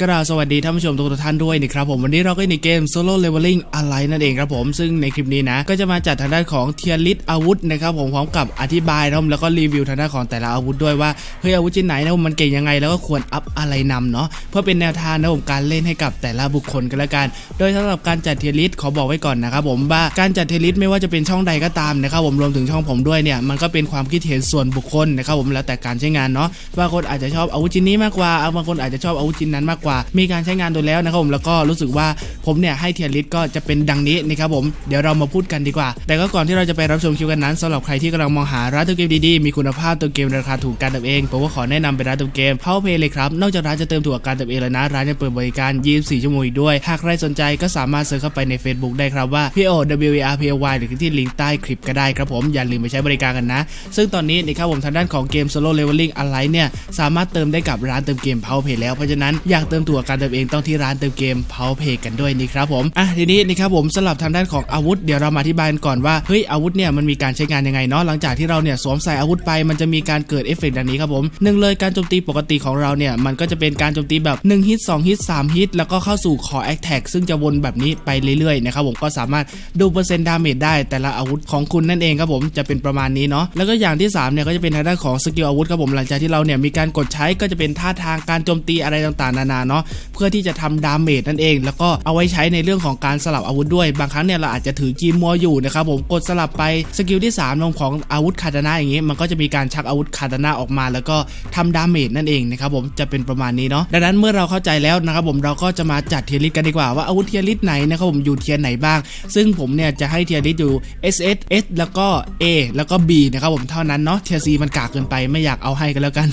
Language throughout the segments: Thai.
กราสวัสดีท่านผู้ชมทุกท่านด้วยนะครับผมวันนี้เราก็ในเกม Solo Leveling อะไรนั่นเองครับผมซึ่งในคลิปนี้นะ ก็จะมาจัดทางด้านของเทียร์ลิสอาวุธนะครับผมพร้อมกับอธิบายนะครับแล้วก็รีวิวทางด้านของแต่ละอาวุธด้วยว่าเฮ้ยอาวุธชิ้นไหนนะผมมันเก่งยังไงแล้วก็ควรอัพอะไรนำเนาะเพื่อเป็นแนวทางนะผมการเล่นให้กับแต่ละบุคคลกันละกัน โดยสำหรับการจัดเทียร์ลิสขอบอกไว้ก่อนนะครับผมว่าการจัดเทียร์ลิสไม่ว่าจะเป็นช่องใดก็ตามนะครับผมรวมถึงช่องผมด้วยเนี่ยมันก็เป็นความคิดเห็นส่วนบุคคลนะครับผมแล้วแต่การใช้งานเนาะบางคนอาจจะชอบอาวุธชิ้นนี้มากกว่าบางคนอาจจะชอบอาวุธชิ้นนั้นมากกว่ามีการใช้งานตัวแล้วนะครับผมแล้วก็รู้สึกว่าผมเนี่ยให้เทียร์ลิสก็จะเป็นดังนี้นะครับผมเดี๋ยวเรามาพูดกันดีกว่า แต่ก็ก่อนที่เราจะไปรับชมคลิปกันนั้นสำหรับใครที่กำลังมองหาร้านตัวเกมดีๆมีคุณภาพตัวเกมราคาถูกการเติมเองผมก็ขอแนะนำเป็นร้านเติมเกม Power Play เลยครับนอกจากร้านจะเติมถูกกับการติมเองแล้วนะร้านยังเปิดบริการ 24 ชั่วโมงอีกด้วย หากใครสนใจก็สามารถเซิร์ชเข้าไปใน Facebook ได้ครับว่า P O W R P Y หรือที่ลิงก์ใต้คลิปก็ได้ครับผมอย่าลืมไปใช้บริการกันนะ ซึ่งตอนนี้นะครับผมทางด้านของเกม Solo Leveling อะไรเนี่ยสามารถเติมได้กับร้านเติมเกม Power Play แล้วเพราะฉะนั้นอยากเติมถูกกับการเติมเองต้องที่ร้านเติมเกม Power Play กันด้วยนี่ครับผมอะทีนี้นะครับผมสำหรับทางด้านของอาวุธเดี๋ยวเรามาอธิบายกันก่อนว่าเฮ้ยอาวุธเนี่ยมันมีการใช้งานยังไงเนาะหลังจากที่เราเนี่ยสวมใส่อาวุธไปมันจะมีการเกิดเอฟเฟกต์ดังนี้ครับผมหนึ่งเลยการโจมตีปกติของเราเนี่ยมันก็จะเป็นการโจมตีแบบ1ฮิต2ฮิต3ฮิตแล้วก็เข้าสู่คอแอคแท็กซึ่งจะวนแบบนี้ไปเรื่อยๆนะครับผมก็สามารถดูเปอร์เซ็นต์ดาเมจได้แต่ละอาวุธของคุณนั่นเองครับผมจะเป็นประมาณนี้เนาะแล้วก็อย่างที่สามเนี่ยก็จะเป็นทางด้านของสกิลอาวุธครับผมหลังจากที่เราเนี่ยมีการกดใช้ก็จะเป็นท่าทางการโจมตีอะไรต่างๆนานาเนาะเพื่อที่จะทำดาเมจนั่นเอง แล้วก็เอาไว้ใช้ในเรื่องของการสลับอาวุธด้วย บางครั้งเนี่ยเราอาจจะถือกีมัวอยู่นะครับผมกดสลับไปสกิลที่3ของของอาวุธคาตานะอย่างงี้ มันก็จะมีการชักอาวุธคาตานะออกมา แล้วก็ทำดาเมจนั่นเองนะครับผมจะเป็นประมาณนี้เนาะดังนั้นเมื่อเราเข้าใจแล้วนะครับผมเราก็จะมาจัดเทียริสกันดีกว่าว่าอาวุธเทียริสไหนนะครับผมอยู่เทียร์ไหนบ้าง ซึ่งผมเนี่ยจะให้เทียริสอยู่ S S S แล้วก็ A แล้วก็ B นะครับผมเท่านั้นเนาะเทียร์ C มันกากเกินไปไม่อยากเอาให้กันแล้วกัน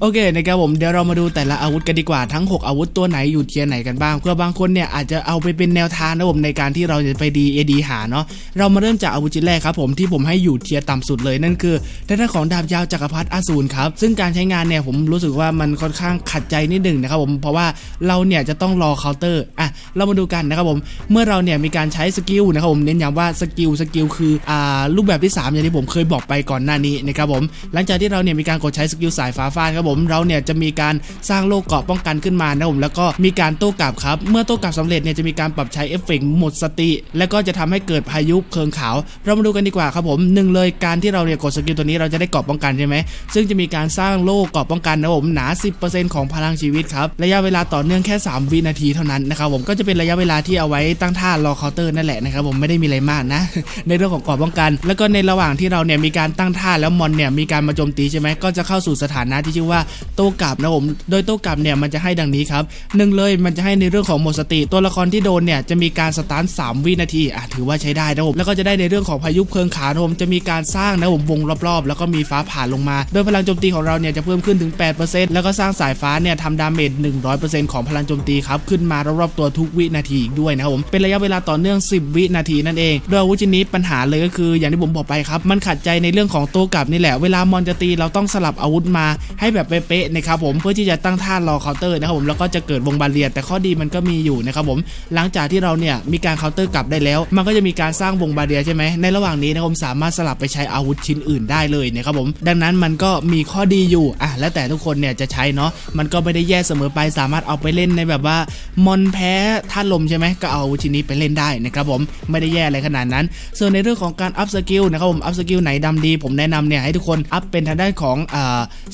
โอเคนะครับผมเดี๋ยวเรามาดูแต่ละอาวุธกันดีกว่าทั้ง 6 อาวุธตัวไหนอยู่เทียร์ไหนกันบ้างเพื่อบางคนเนี่ยอาจจะเอาไปเป็นแนวทางนะผมในการที่เราจะไปดีเอดีหาเนาะเรามาเริ่มจากอาวุธชิ้นแรกครับผมที่ผมให้อยู่เทียร์ต่ำสุดเลยนั่นคือด้านของดาบยาวจักรพรรดิอสูรครับซึ่งการใช้งานเนี่ยผมรู้สึกว่ามันค่อนข้างขัดใจนิดหนึ่งนะครับผมเพราะว่าเราเนี่ยจะต้องรอเคาน์เตอร์อะเรามาดูกันนะครับผมเมื่อเราเนี่ยมีการใช้สกิลนะครับผมเน้นย้ำว่าสกิลสกิลคืออ่ารูปแบบที่สามอย่างที่ผมเคยบอกไปก่อนหน้านี้นะครับผมหลังจากที่เราเนี่ยมีการกดใช้สกิลสายฟ้าฟาดครับผมเราเนี่ยจะมีการสร้างโลกเกาะป้องกันขึ้นมานะผมแล้วก็มีการโต้กลับครับ เมื่อโต้กลับสำเร็จเนี่ยจะมีการปรับใช้เอฟเฟกต์หมดสติ แล้วก็จะทำให้เกิดพายุเพลิงขาว เรามาดูกันดีกว่าครับผมหนึ่งเลยการที่เราเนี่ยกดสกิลตัวนี้เราจะได้เกาะป้องกันใช่ไหมซึ่งจะมีการสร้างโลกเกาะป้องกันนะผมหนา 10%ของพลังชีวิตครับระยะเวลาต่อเนื่องแค่ 3 วินาทีเท่านั้นนะครับผมก็จะเป็นระยะเวลาที่เอาไว้ตั้งท่ารอเคาน์เตอร์นั่นแหละนะครับผมไม่ได้มีอะไรมากนะ ในเรื่องของเกาะป้องกัน แล้วก็ในระหว่างที่เราเนี่ยมีการตั้งท่าแล้วมอนเนี่ยมีการมาโจมตีใช่ไหมก็จะเข้าสู่สถานะที่ชื่อว่าโต้กลับนะผมโดยโต้กลับเนี่ยมันจะให้ดังนี้ครับหนึ่งเลยมันจะให้ในเรื่องของหมดสติ ตัวละครที่โดนเนี่ยจะมีการสตาร์ท3วินาทีอะถือว่าใช้ได้นะผมแล้วก็จะได้ในเรื่องของพายุเพลิงขานะผมจะมีการสร้างนะผมวงรอบๆ แล้วก็มีฟ้าผ่าลงมา โดยพลังโจมตีของเราเนี่ยจะเพิ่มขึ้นถึง 8%แล้วก็สร้างสายฟ้าเนี่ยทำดาเมจ100%ของพลังโจมตีครับขึ้นมารอบๆตัวทุกวินาทีอีกด้วยนะครับผมเป็นระยะเวลาต่อเนื่อง 10 วินาทีนั่นเองโดยอาวุธชิ้นนี้ปัญหาเลยก็คือ อย่างที่ผมบอกไปครับมันขัดใจในเรื่องของโต้กลับนี่แหละเวลามอนจะตีเราต้องสลับอาวุธมาให้แบบเป๊ะๆนะครับผมเพื่อที่จะตั้งท่ารอเคาน์เตอร์นะครับผมแล้วก็จะเกิดวงบาเรียแต่ข้อดีมันก็มีอยู่นะครับผมหลังจากที่เราเนี่ยมีการเคาน์เตอร์กลับได้แล้ว มันก็จะมีการสร้างวงบาเรียใช่ไหมในระหว่างนี้นะครับผมสามารถสลับไปใช้อาวุธชิ้นอื่นได้เลยนะครับผมดังนั้นมันก็มีข้อดีอยู่อะแล้วแต่ทุกคนเนี่ยจะใช้เนาะมันก็ไม่ได้แย่เสมอไปสามารถเอาไปเล่นในแบบว่ามอนแพ้ธาลมใช่ไหมก็เอาอาวุธชิ้นนี้ไปเล่นได้นะครับผมไม่ได้แย่อะไรขนาดนั้น ส่วนในเรื่องของการอัพสกิลนะครับผมอัพสกิลไหนดำดี ผมแนะนำเนี่ยให้ทุกคนอัพเป็นทางด้านของอ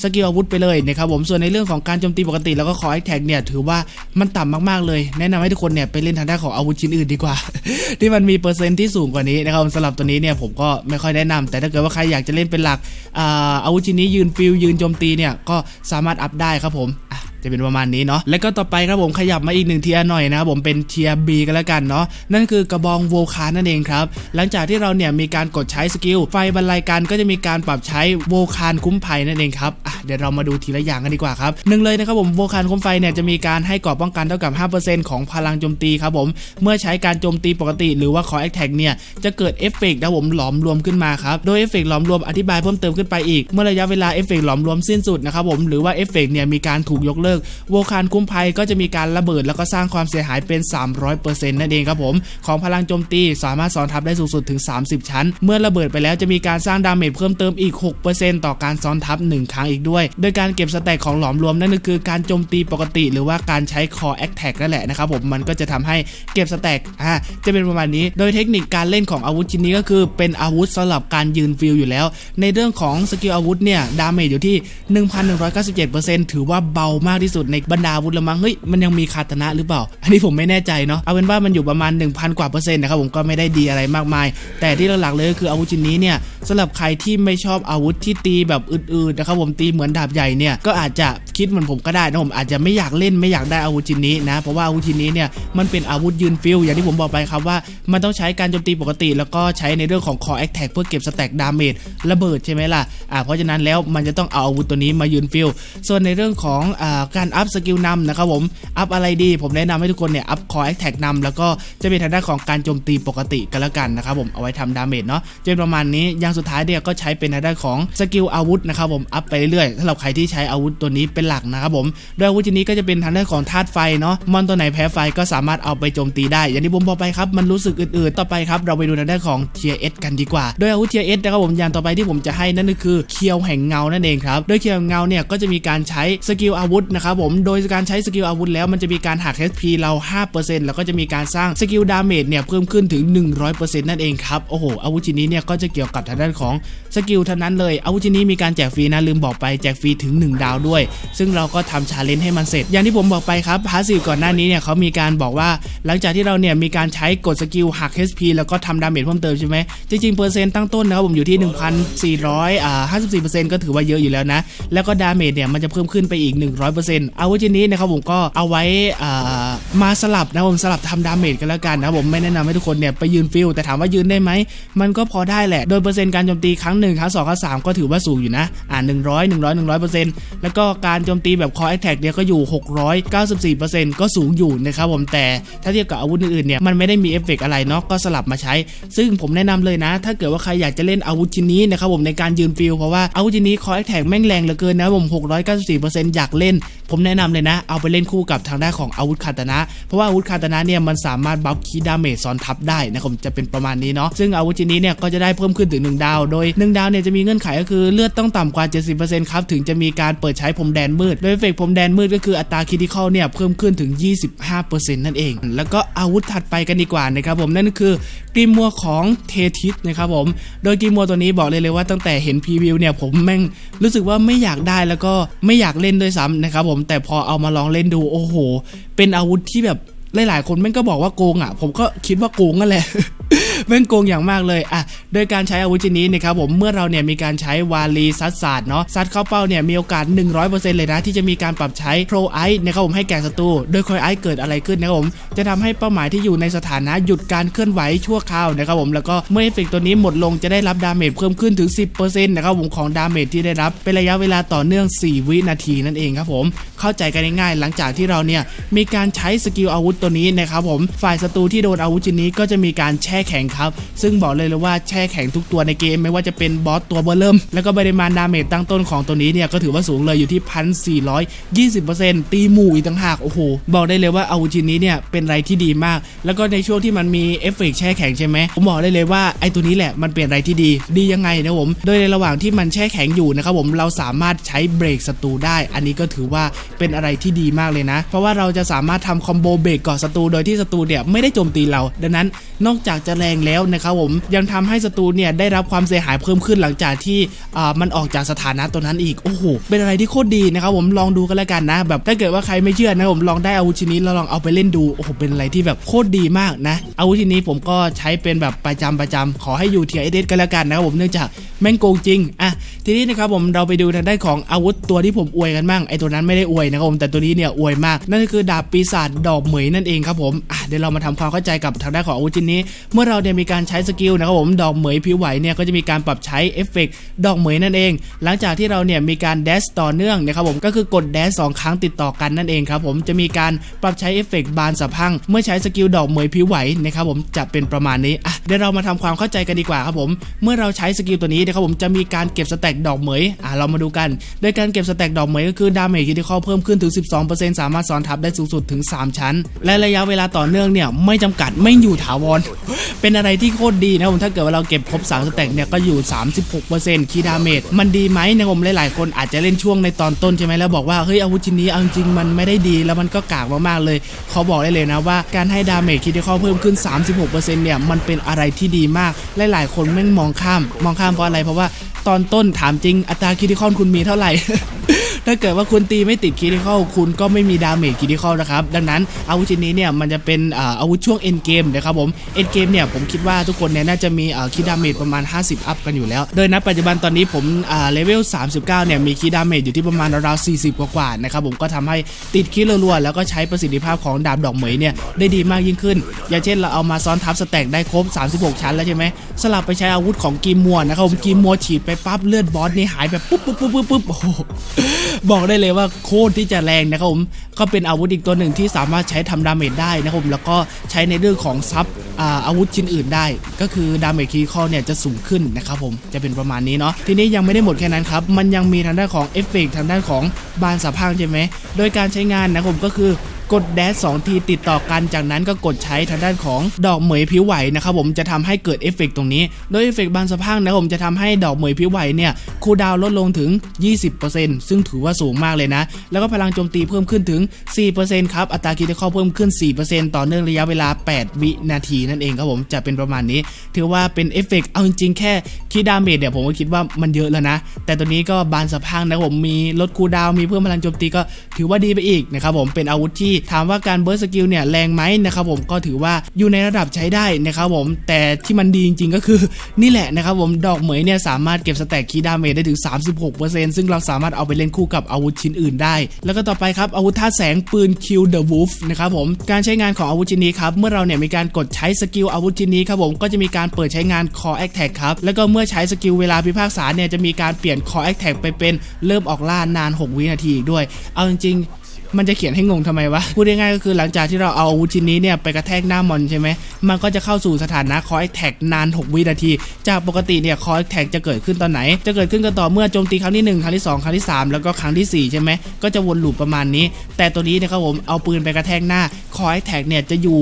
สกิลอาวุธไปเลยนะครับผมส่วนในเรื่องของการโจมตีปกติแล้วก็คอไอคแท็กเนี่ยถือว่ามันต่ำมากๆเลย แนะนำให้ทุกคนเนี่ยไปเล่นทางด้านของอาวุธชิ้นอื่นดีกว่า ที่มันมีเปอร์เซ็นต์ที่สูงกว่านี้นะครับสำหรับตัวนี้เนี่ยผมก็ไม่ค่อยแนะนำแต่ถ้าเกิดว่าใครอยากจะเล่นเป็นหลักอาวุธชิ้นนี้ยืนฟิลยืนโจมตีเนี่ยก็สามารถอัพได้ครับผม จะเป็นประมาณนี้เนาะแล้วก็ต่อไปครับผมขยับมาอีกหนึ่งเทียร์หน่อยนะครับผมเป็นเทียร์บีกันแล้วกันเนาะนั่นคือกระบองโวคานั่นเองครับ หลังจากที่เราเนี่ยมีการกดใช้สกิลไฟบรรลัยกันก็จะมีการปรับใช้โวคานคุ้มภัยนั่นเองครับอะเดี๋ยวเรามาดูทีละอย่างกันดีกว่าครับหนึ่งเลยนะครับผมโวคานคุ้มไฟเนี่ยจะมีการให้กรอบป้องกันเท่ากับ 5%ของพลังโจมตีครับผมเมื่อใช้การโจมตีปกติ หรือว่าคอแอคแท็กเนี่ยจะเกิดเอฟเฟกต์นะผมหลอมรวมขึ้นมาครับโดยเอฟเฟกต์หลอมรวมอธิบายเพิ่มเติมขึ้นไปอีกเมื่อระยะเวลาเอฟเฟกต์หลอมรวมสิ้นสุดนะครับผมหรือว่าเอฟเฟกต์เนี่ยมีการถูกยกเลิกลิกโวคารคุ้มภัยก็จะมีการระเบิดแล้วก็สร้างความเสียหายเป็น 300%นั่นเองครับผม ของพลังโจมตีสามารถซ้อนทับได้สูงสุดถึง 30 ชั้น เมื่อระเบิดไปแล้วจะมีการสร้างดาเมจเพิ่มเติมอีก 6%ต่อการซ้อนทับ 1 ครั้งอีกด้วย โดยการเก็บสแต็กของหลอมรวมนั่นก็คือการโจมตีปกติหรือว่าการใช้คอแอคแท็กนั่นแหละนะครับผมมันก็จะทำให้เก็บสแต็กอ่าจะเป็นประมาณนี้ โดยเทคนิคการเล่นของอาวุธชิ้นนี้ก็คือเป็นอาวุธสำหรับการยืนฟิลอยู่แล้ว ในเรื่องของสกิลอาวุธเนี่ยดาเมจอยู่ที่ 1,197%ถือว่าเบามากที่สุดในบรรดาอาวุธละมั้งเฮ้ยมันยังมีคาตนะหรือเปล่า อันนี้ผมไม่แน่ใจเนาะเอาเป็นว่ามันอยู่ประมาณ 1,000 กว่าเปอร์เซ็นต์นะครับผมก็ไม่ได้ดีอะไรมากมาย แต่ที่หลักๆเลยก็คืออาวุธชิ้นนี้เนี่ยสำหรับใครที่ไม่ชอบอาวุธที่ตีแบบอื่นๆนะครับผมตีเหมือนดาบใหญ่เนี่ยก็อาจจะคิดเหมือนผมก็ได้นะผมอาจจะไม่อยากเล่นไม่อยากได้อาวุธชิ้นนี้นะเพราะว่าอาวุธชิ้นนี้เนี่ยมันเป็นอาวุธยืนฟิลอย่างที่ผมบอกไปครับว่า มันต้องใช้การโจมตีปกติ แล้วก็ใช้ในเรื่องของคอแอคแท็กเพื่อเก็บสแต็กดาเมจระเบิดใช่ไหมล่ะอ่าเพราะฉะนั้นแล้วมันจะต้องเอาอาวุธตัวนี้มายืนฟิลส่วนในเรื่องของอ่าการอัพสกิลนำนะครับผม อัพอะไรดีผมแนะนำให้ทุกคนเนี่ยอัพคอแอคแท็กนำแล้วก็จะเป็นทางด้านของการโจมตีปกติกันแล้วกันนะครับผมเอาไว้ทำดาเมจเนาะจนประมาณนี้อย่างสุดท้ายเนี่ยก็ใช้เป็นทางด้านของสกิลอาวุธนะครับผมอัพไปเรื่อยๆถ้าเราใครที่ใช้อาวุธตัวนี้เป็นหลักนะครับผมโดยอาวุธชนิดนี้ก็จะเป็นทางด้านของธาตุไฟเนาะมอนตัวไหนแพ้ไฟก็สามารถเอาไปโจมตีได้ อย่างที่ผมบอกไปครับมันรู้สึกอื่นๆ ต่อไปครับเราไปดูทางด้านของเทียเอสกันดีกว่า โดยอาวุธเทียเอสนะครับผมอย่างต่อไปที่ผมจะให้นั่นก็คือเคียวแห่งเงานั่นเองครับโดยเคียวแห่งเงาเนี่ยก็จะมีการใช้สกิลอาวุธนะครับผม โดยการใช้สกิลอาวุธแล้วมันจะมีการหัก HP เรา 5%แล้วก็จะมีการสร้างสกิลดาเมจเนี่ยเพิ่มขึ้นถึง 100%นั่นเองครับ โอ้โห อาวุธชิ้นนี้เนี่ยก็จะเกี่ยวกับทางด้านของสกิลเท่านั้นเลย อาวุธชิ้นนี้มีการแจกฟรีนะลืมบอกไปแจกฟรีถึง 1 ดาวด้วย ซึ่งเราก็ทำชาเลนจ์ให้มันเสร็จ อย่างที่ผมบอกไปครับพาสซีฟก่อนหน้านี้เนี่ยเขามีการบอกว่าหลังจากที่เราเนี่ยมีการใช้กดสกิลหัก HP แล้วก็ทำดาเมจเพิ่มเติมใช่ไหมจริงๆเปอร์เซ็นต์ตั้งต้นนะครับผมอยู่ที่1,454%ก็ถือว่าเยอะอยู่แล้วนะแล้วก็ดาเมจเนี่ยมันจะเพิ่มขึ้นไปอีก 100%อาวุธชิ้นนี้นะครับผมก็เอาไว้มาสลับนะผมสลับทำดาเมจกันแล้วกันนะผมไม่แนะนำให้ทุกคนเนี่ยไปยืนฟิลแต่ถามว่ายืนได้ไหม มันก็พอได้แหละ โดยเปอร์เซ็นต์การโจมตีครั้งหนึ่งครั้งสองครั้งสามก็ถือว่าสูงอยู่นะ อ่า100 100 100เปอร์เซ็นต์แล้วก็การโจมตีแบบคอแอคแท็กเนี่ยก็อยู่694เปอร์เซ็นต์ก็สูงอยู่นะครับผมแต่ถ้าเทียบกับอาวุธอื่นๆเนี่ยมันไม่ได้มีเอฟเฟกต์อะไรเนาะก็สลับมาใช้ ซึ่งผมแนะนำเลยนะ ถ้าเกิดว่าใครอยากจะเล่นอาวุธชิ้นนี้นะครับผมในการยืนฟิลเพราะว่าอาวุธชิ้นนี้คอแอคแท็กแม่งแรงเหลือเกินนะผม694เปอร์เซ็นต์อยากเล่น ผมแนะนำเลยนะ เอาไปเล่นคู่กับทางด้านของอาวุธคาตนะ เพราะว่าอาวุธคาตนะเนี่ยมันสามารถบัฟคีดาเมจซ้อนทับได้นะครับจะเป็นประมาณนี้เนาะซึ่งอาวุธชิ้นนี้เนี่ยก็จะได้เพิ่มขึ้นถึง 1 ดาว โดย 1 ดาวเนี่ยจะมีเงื่อนไขก็คือเลือดต้องต่ำกว่า 70%ครับถึงจะมีการเปิดใช้พรมแดนมืด โดยเอฟเฟกต์พรมแดนมืดก็คืออัตราคิดิคอลเนี่ยเพิ่มขึ้นถึง 25%นั่นเอง แล้วก็อาวุธถัดไปกันดีกว่านะครับผมนั่นคือกรีมัวของเททิสนะครับผมโดยกรีมัวตัวนี้บอกเลยเลยว่าตั้งแต่เห็นพรีวิวเนี่ยผมแม่งรู้สึกว่าไม่อยากได้แล้วก็ไม่อยากเล่นด้วยซ้ำนะครับผมแต่พอเอามาลองเล่นดูโอ้โห เป็นอาวุธที่แบบหลายๆคนแม่งก็บอกว่าโกงอะ ผมก็คิดว่าโกงนั่นแหละ แม่งโกงอย่างมากเลยอะโดยการใช้อาวุธชนิดนี้นะครับผมเมื่อเราเนี่ยมีการใช้วาลีซัดศาสตร์เนาะซัดเข้าเป้าเนี่ยมีโอกาส 100%เลยนะที่จะมีการปรับใช้โปรไอซ์นะครับผมให้แก่ศัตรูโดยคอยไอซ์เกิดอะไรขึ้นนะครับผมจะทำให้เป้าหมายที่อยู่ในสถานะหยุดการเคลื่อนไหวชั่วคราวนะครับผมแล้วก็เมื่อเอฟเฟกตัวนี้หมดลงจะได้รับดาเมจเพิ่มขึ้นถึง 10%นะครับผมของดาเมจที่ได้รับเป็นระยะเวลาต่อเนื่อง 4 วินาทีนั่นเองครับผมเข้าใจกันง่ายๆหลังจากที่เราเนี่ยมีการใช้สกิลอาวุธตัวนี้นะครับผมฝ่ายศัตรูที่โดนอาวุธชนิดนี้ก็จะมีการแช่แข็งครับ ซึ่งบอกเลยเลยว่าแช่แข็งทุกตัวในเกมไม่ว่าจะเป็นบอสตัวเบอร์เริ่ม แล้วก็ปริมาณดาเมจตั้งต้นของตัวนี้เนี่ยก็ถือว่าสูงเลยอยู่ที่1,420%ตีหมู่อีกต่างหากโอ้โหบอกได้เลยว่าอาวุธชิ้นนี้เนี่ยเป็นอะไรที่ดีมาก แล้วก็ในช่วงที่มันมีเอฟเฟกต์แช่แข็งใช่ไหมผมบอกได้เลยว่าไอ้ตัวนี้แหละมันเป็นอะไรที่ดีดียังไงนะผมโดยในระหว่างที่มันแช่แข็งอยู่นะครับผมเราสามารถใช้เบรกศัตรูได้ อันนี้ก็ถือว่าเป็นอะไรที่ดีมากเลยนะ เพราะว่าเราจะสามารถทำคอมโบเบรกกาะศัตรูโดยที่ศัตรูเนี่ยไม่ได้โจมตีเรา ดังนั้นนอกจากจะแรงแล้วนะครับผมยังทำให้ศัตรูเนี่ยได้รับความเสียหายเพิ่มขึ้นหลังจากที่มันออกจากสถานะตัวนั้นอีกโอ้โหเป็นอะไรที่โคตรดีนะครับผมลองดูกันแล้วกันนะแบบถ้าเกิดว่าใครไม่เชื่อนะผมลองได้อาวุธชิ้นนี้แล้วลองเอาไปเล่นดูโอ้โหเป็นอะไรที่แบบโคตรดีมากนะอาวุธชิ้นนี้ผมก็ใช้เป็นแบบประจำประจำขอให้อยู่เทียเอเดกันแล้วกันนะครับผมเนื่องจากแม่งโกงจริงอะทีนี้นะครับผมเราไปดูทางด้านของอาวุธตัวที่ผมอวยกันบ้างไอตัวนั้นไม่ได้อวยนะครับผมแต่ตัวนี้เนี่ยอวยมาก นั่นก็คือดาบปีศาจดอกเหมยนั่นเองครับผมอะเดี๋ยวเรามาทำความเข้าใจกับทางด้านของอาวุธชิ้นนี้ เมื่อเราเเนี่ยมีการใช้สกิลนะครับผมดอกเหมยผิวไหวเนี่ยก็จะมีการปรับใช้เอฟเฟกต์ดอกเหมยนั่นเอง หลังจากที่เราเนี่ยมีการเดสต่อเนื่องนะครับผมก็คือกดเดสสองครั้งติดต่อกันนั่นเองครับผมจะมีการปรับใช้เอฟเฟกต์บานสะพังเมื่อใช้สกิลดอกเหมยผิวไหวนะครับผมจะเป็นประมาณนี้อะเดี๋ยวเรามาทำความเข้าใจกันดีกว่าครับผมเมื่อเราใช้สกิลตัวนี้นะครับผมจะมีการเก็บสแต็กดอกเหมยอะเรามาดูกันโดยการเก็บสแต็กดอกเหมยก็คือดาเมจคิดคอเพิ่มขึ้นถึง 12%สามารถซ้อนทับได้สูงสุดถึง 3 ชั้น และระยะเวลาต่อเนื่องเนี่ยไม่จำกัดไม่อยู่ถาวรเป็นอะไรที่โคตรดีนะผมถ้าเกิดว่าเราเก็บครบ3สแต็กเนี่ยก็อยู่ 36%คีย์ดาเมจมันดีไหมนะผมหลายๆ คนอาจจะเล่นช่วงในตอนต้นใช่ไหมแล้วบอกว่าเฮ้ยอาวุธชิ้นนี้เอาจริงมันไม่ได้ดีแล้วมันก็กากมากๆเลยเขาบอกได้เลยนะว่าการให้ดาเมจคิดคอเพิ่มขึ้น 36%เนี่ยมันเป็นอะไรที่ดีมากหลายๆ คนแม่งมองข้าม มองข้ามเพราะอะไรเพราะว่าตอนต้นถามจริงอัตราคิดคอนคุณมีเท่าไหร่ ถ้าเกิดว่าคุณตีไม่ติดคิดิคอลคุณก็ไม่มีดาเมจคิดิคอลนะครับดังนั้นอาวุธชิ้นนี้เนี่ยมันจะเป็นอาวุธช่วงเอ็นเกมนะครับผมเอ็นเกมเนี่ยผมคิดว่าทุกคนเนี่ยน่าจะมีคิดดาเมจประมาณ 50 อัพกันอยู่แล้ว โดยณปัจจุบันตอนนี้ผมเลเวล 39 เนี่ยมีคิดดาเมจอยู่ที่ประมาณราวๆ40 กว่าๆนะครับผมก็ทำให้ติดคิดรัวๆแล้วก็ใช้ประสิทธิภาพของดาบดอกเหมยเนี่ยได้ดีมากยิ่งขึ้น อย่างเช่นเราเอามาซ้อนทับสแต็กได้ครบ 36 ชั้นแล้วใช่ไหมสลับไปใช้อาวุธของกีมัวนะครับผมกีมัวฉีดไปปั๊บเลือดบอสนี่หายแบบปุ๊บปุ๊บปุ๊บปุ๊บปุ๊บโอ้โหบอกได้เลยว่าโคตรที่จะแรงนะครับผมก็เป็นอาวุธอีกตัวหนึ่งที่สามารถใช้ทำดาเมจได้นะครับผมแล้วก็ใช้ในเรื่องของซับอาอาวุธชิ้นอื่นได้ ก็คือดาเมจคีคอเนี่ยจะสูงขึ้นนะครับผมจะเป็นประมาณนี้เนาะทีนี้ยังไม่ได้หมดแค่นั้นครับ มันยังมีทางด้านของเอฟเฟกทางด้านของบานสะพังใช่ไหมโดยการใช้งานนะครับผมก็คือ กดแดสสองทีติดต่อกันจากนั้นก็กดใช้ทางด้านของดอกเหมยผิวไหวนะครับผมจะทำให้เกิดเอฟเฟกตรงนี้ โดยเอฟเฟกบานสะพังนะผมจะทำให้ดอกเหมยผิวไหวเนี่ยคูลดาวลดลงถึง 20%ซึ่งถือว่าสูงมากเลยนะ แล้วก็พลังโจมตีเพิ่มขึ้นถึง 4%ครับ อัตราคิดคอเพิ่มขึ้น 4%ต่อเนื่องระยะเวลา 8 วินาทีนั่นเองครับผมจะเป็นประมาณนี้ ถือว่าเป็นเอฟเฟกเอาจริงๆ แค่คีดดาเมจเนี่ยผมก็คิดว่ามันเยอะแล้วนะ แต่ตัวนี้ก็บานสะพังนะผมมีลดคูดาวมีเพิ่มพลังโจมตีก็ถือว่าดีไปอีกนะครับผมเป็นอาวุธที่ถามว่าการเบิร์สกิลเนี่ยแรงไหมนะครับผมก็ถือว่าอยู่ในระดับใช้ได้นะครับผมแต่ที่มันดีจริงๆก็คือนี่แหละนะครับผมดอกเหมยเนี่ยสามารถเก็บสแต็กคีดาเมจได้ถึง 36%ซึ่งเราสามารถเอาไปเล่นคู่กับอาวุธชิ้นอื่นได้ แล้วก็ต่อไปครับอาวุธท่าแสงปืน Kill the Wolf นะครับผมการใช้งานของอาวุธชิ้นนี้ครับเมื่อเราเนี่ยมีการกดใช้สกิลอาวุธชิ้นนี้ครับผมก็จะมีการเปิดใช้งาน Core Attack ครับแล้วก็เมื่อใช้สกิลเวลาพิพากษาเนี่ยจะมีการเปลี่ยน Core Attack ไปเป็นเริ่มออกล่านาน 6 วินาทีอีกด้วย เอาจริง มันจะเขียนให้งงทำไมวะ พูดง่ายๆก็คือหลังจากที่เราเอาอาวุธชิ้นนี้เนี่ยไปกระแทกหน้ามอนใช่ไหม มันก็จะเข้าสู่สถานะคอยแท็กนาน 6 วินาที จากปกติเนี่ยคอยแท็กจะเกิดขึ้นตอนไหน จะเกิดขึ้นก็ต่อเมื่อโจมตีครั้งที่ 1 ครั้งที่ 2 ครั้งที่ 3 แล้วก็ครั้งทีสี่4 ใช่ไหม ก็จะวนลูปประมาณนี้ แต่ตัวนี้นะครับผมเอาปืนไปกระแทกหน้า คอยแท็กเนี่ยจะอยู่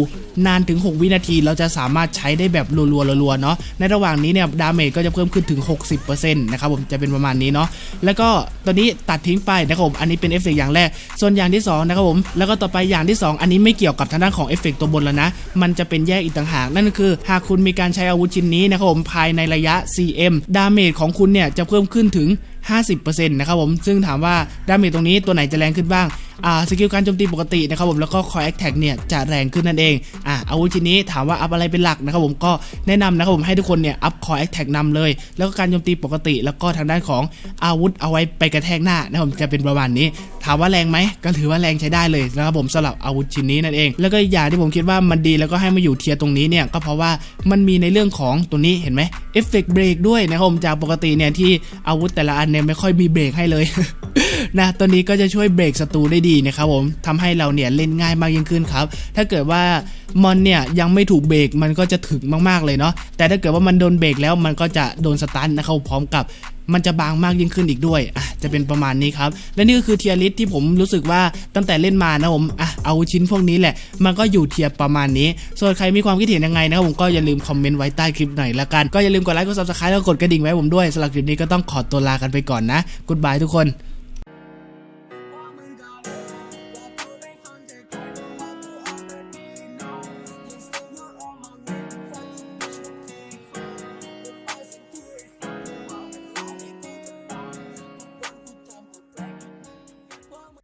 นานถึง 6 วินาที เราจะสามารถใช้ได้แบบรัวๆรัวๆเนาะในระหว่างนี้เนี่ยดาเมจก็จะเพิ่มขึ้นถึง 60%นะครับผมจะเป็นประมาณนี้เนาะแล้วก็ตัวนี้ตัดทิ้งไปนะครับผมอันนี้เป็นเอฟเฟกต์อย่างแรก ส่วนอย่างที่สองนะครับผมแล้วก็ต่อไปอย่างที่ 2 อันนี้ไม่เกี่ยวกับทางด้านของเอฟเฟกต์ตัวบนแล้วนะ มันจะเป็นแยกอีกต่างหาก นั่นคือ หากคุณมีการใช้อาวุธชิ้นนี้นะครับผมภายในระยะ CM ดาเมจของคุณเนี่ยจะเพิ่มขึ้นถึง 50%นะครับผมซึ่งถามว่าดาเมจตรงนี้ตัวไหนจะแรงขึ้นบ้างอ่า สกิลการโจมตีปกตินะครับผมแล้วก็คอยแอคแท็กเนี่ยจะแรงขึ้นนั่นเองอ่าอาวุธชิ้นนี้ถามว่าอัพอะไรเป็นหลักนะครับผมก็แนะนำนะครับผมให้ทุกคนเนี่ยอัพคอยแอคแท็กนำเลย แล้วก็การโจมตีปกติ แล้วก็ทางด้านของอาวุธเอาไว้ไปกระแทกหน้านะครับผมจะเป็นประมาณนี้ ถามว่าแรงไหมก็ถือว่าแรงใช้ได้เลยนะครับผมสำหรับอาวุธชิ้นนี้นั่นเอง แล้วก็อย่างที่ผมคิดว่ามันดีแล้วก็ให้มาอยู่เทียร์ตรงนี้เนี่ยก็เพราะว่ามันมีในเรื่องของตัวนี้เห็นไหมเอฟเฟกต์เบรกด้วยนะครับผมจากปกติเนี่ยที่อาวุธแต่ละอันเนี่ยไม่ค่อยมีเบรกให้เลย นะตัวนี้ก็จะช่วยเบรกศัตรูได้ดีนะครับผมทำให้เราเนี่ยเล่นง่ายมากยิ่งขึ้นครับ ถ้าเกิดว่ามอนเนี่ยยังไม่ถูกเบรกมันก็จะถึงมากๆเลยเนาะแต่ถ้าเกิดว่ามันโดนเบรกแล้วมันก็จะโดนสตันนะครับพร้อมกับมันจะบางมากยิ่งขึ้นอีกด้วยอะจะเป็นประมาณนี้ครับ และนี่ก็คือเทียริสที่ผมรู้สึกว่าตั้งแต่เล่นมานะผมอะเอาชิ้นพวกนี้แหละ มันก็อยู่เทียร์ประมาณนี้ ส่วนใครมีความคิดเห็นยังไงนะครับผมก็อย่าลืมคอมเมนต์ไว้ใต้คลิปหน่อยละกัน ก็อย่าลืมกดไลค์กด subscribe แล้วกดกระดิ่งไว้ผมด้วยสำหรับคลิปนี้ก็ต้องขอตัวลากันไปก่อนนะ กุดบายทุกคน